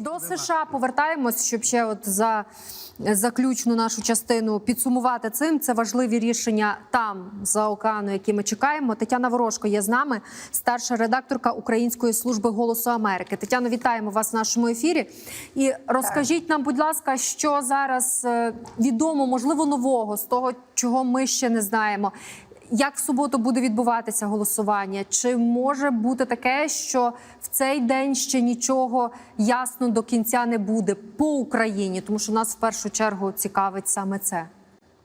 До США повертаємось, щоб ще от за заключну нашу частину підсумувати цим. Це важливі рішення там за океану, які ми чекаємо. Тетяна Ворожко є з нами, старша редакторка Української служби голосу Америки. Тетяно, вітаємо вас в нашому ефірі. І розкажіть нам, будь ласка, що зараз е, відомо, можливо, нового з того, чого ми ще не знаємо. Як в суботу буде відбуватися голосування? Чи може бути таке, що в цей день ще нічого ясно до кінця не буде по Україні? Тому що нас в першу чергу цікавить саме це.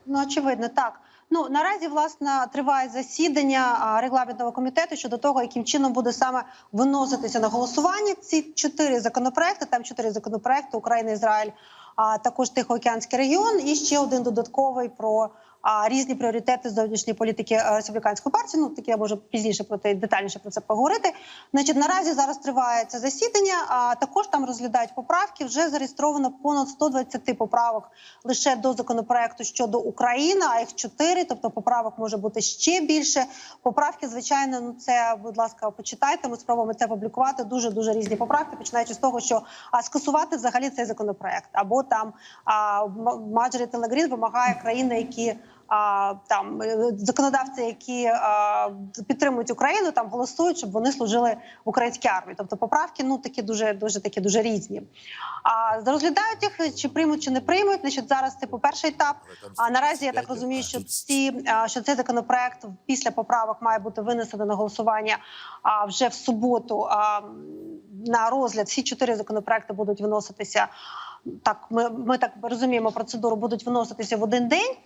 Ну, очевидно, так. Ну наразі власне триває засідання регламентного комітету щодо того, яким чином буде саме виноситися на голосування ці чотири законопроекти. Там чотири законопроекти Україна, Ізраїль, а також Тихоокеанський регіон, і ще один додатковий про різні пріоритети зовнішньої політики е, республіканської партії. Ну таке я можу пізніше про те детальніше про це поговорити. Значить, наразі зараз триває це засідання. А також там розглядають поправки. Вже зареєстровано понад 120 поправок лише до законопроекту щодо України, а їх 4, тобто поправок може бути ще більше. Поправки, звичайно, ну це, будь ласка, почитайте. Ми спробуємо це публікувати. Дуже дуже різні поправки, починаючи з того, що а, скасувати взагалі цей законопроект, або там а, Маджорі Телегрін вимагає країни, які там е, законодавці, які підтримують Україну, там голосують, щоб вони служили в українській армії. Тобто поправки ну такі дуже дуже такі дуже різні. А розглядають їх чи приймуть, чи не приймуть. Значить, зараз це по перший етап. А наразі я так розумію, що ці що цей законопроект після поправок має бути винесено на голосування а, вже в суботу. А, на розгляд всі чотири законопроекти будуть виноситися. Так, ми, ми так розуміємо процедуру, будуть виноситися в один день,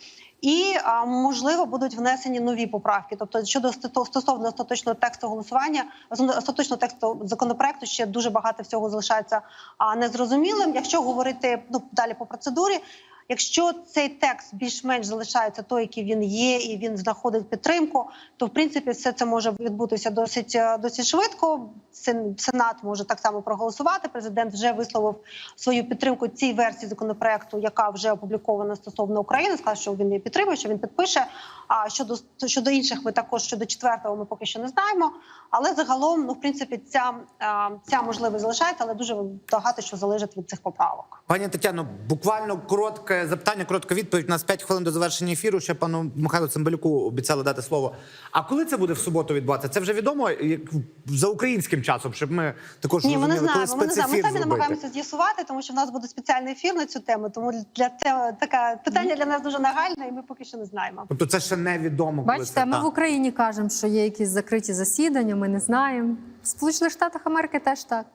і можливо будуть внесені нові поправки. Тобто, щодо стосовно остаточного тексту голосування, остаточного тексту законопроекту ще дуже багато всього залишається незрозумілим. Якщо говорити ну далі по процедурі. Якщо цей текст більш-менш залишається той, який він є, і він знаходить підтримку, то в принципі все це може відбутися досить е, досить швидко. Сен- Сенат може так само проголосувати. Президент вже висловив свою підтримку цій версії законопроекту, яка вже опублікована стосовно України. Сказав, що він її підтримує, що він підпише. А щодо щодо інших, ми також щодо четвертого, ми поки що не знаємо. Але загалом, ну в принципі, ця, ця можливість залишається, але дуже багато що залежить від цих поправок. Пані Тетяно, буквально коротке запитання, коротка відповідь. У нас 5 хвилин до завершення ефіру. Ще пану Михайлу Цимбалюку обіцяли дати слово. А коли це буде в суботу відбуватися? Це вже відомо як за українським часом, щоб ми також Ні, ми не знаємо. Ми не знаємо. Ми самі намагаємося з'ясувати, тому що в нас буде спеціальний ефір на цю тему. Тому для те така питання для нас дуже нагальне, і ми поки що не знаємо. Тобто це ще невідомо. коли Бачите, це, ми так. в Україні кажемо, що є якісь закриті засідання. Ми не знаємо. В Сполучених Штатах Америки теж так.